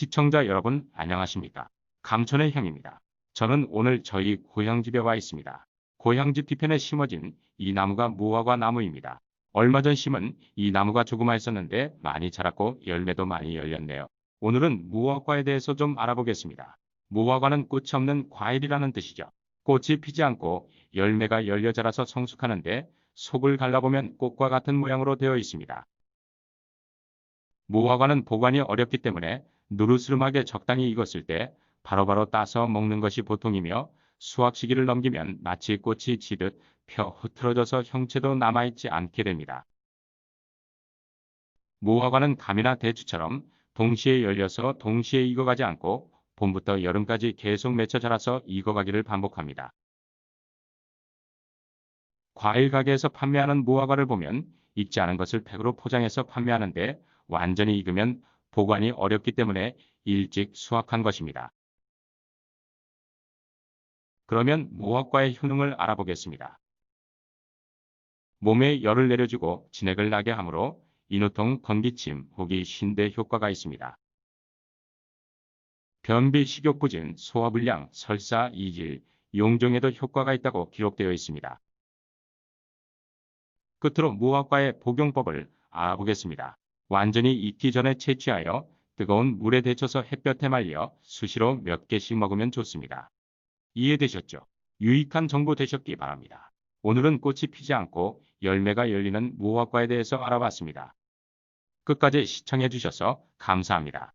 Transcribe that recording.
시청자 여러분 안녕하십니까? 감천의 형입니다. 저는 오늘 저희 고향집에 와 있습니다. 고향집 뒤편에 심어진 이 나무가 무화과 나무입니다. 얼마 전 심은 이 나무가 조그마 했었는데 많이 자랐고 열매도 많이 열렸네요. 오늘은 무화과에 대해서 좀 알아보겠습니다. 무화과는 꽃이 없는 과일이라는 뜻이죠. 꽃이 피지 않고 열매가 열려 자라서 성숙하는데 속을 갈라보면 꽃과 같은 모양으로 되어 있습니다. 무화과는 보관이 어렵기 때문에 누르스름하게 적당히 익었을 때 바로바로 따서 먹는 것이 보통이며 수확 시기를 넘기면 마치 꽃이 지듯 펴 흐트러져서 형체도 남아있지 않게 됩니다. 무화과는 감이나 대추처럼 동시에 열려서 동시에 익어가지 않고 봄부터 여름까지 계속 맺혀 자라서 익어가기를 반복합니다. 과일 가게에서 판매하는 무화과를 보면 익지 않은 것을 팩으로 포장해서 판매하는데 완전히 익으면 보관이 어렵기 때문에 일찍 수확한 것입니다. 그러면 무화과의 효능을 알아보겠습니다. 몸에 열을 내려주고 진액을 나게 하므로 인후통, 건기침, 호기, 쉰데 효과가 있습니다. 변비, 식욕부진, 소화불량, 설사, 이질, 용종에도 효과가 있다고 기록되어 있습니다. 끝으로 무화과의 복용법을 알아보겠습니다. 완전히 익기 전에 채취하여 뜨거운 물에 데쳐서 햇볕에 말려 수시로 몇 개씩 먹으면 좋습니다. 이해되셨죠? 유익한 정보 되셨기 바랍니다. 오늘은 꽃이 피지 않고 열매가 열리는 무화과에 대해서 알아봤습니다. 끝까지 시청해 주셔서 감사합니다.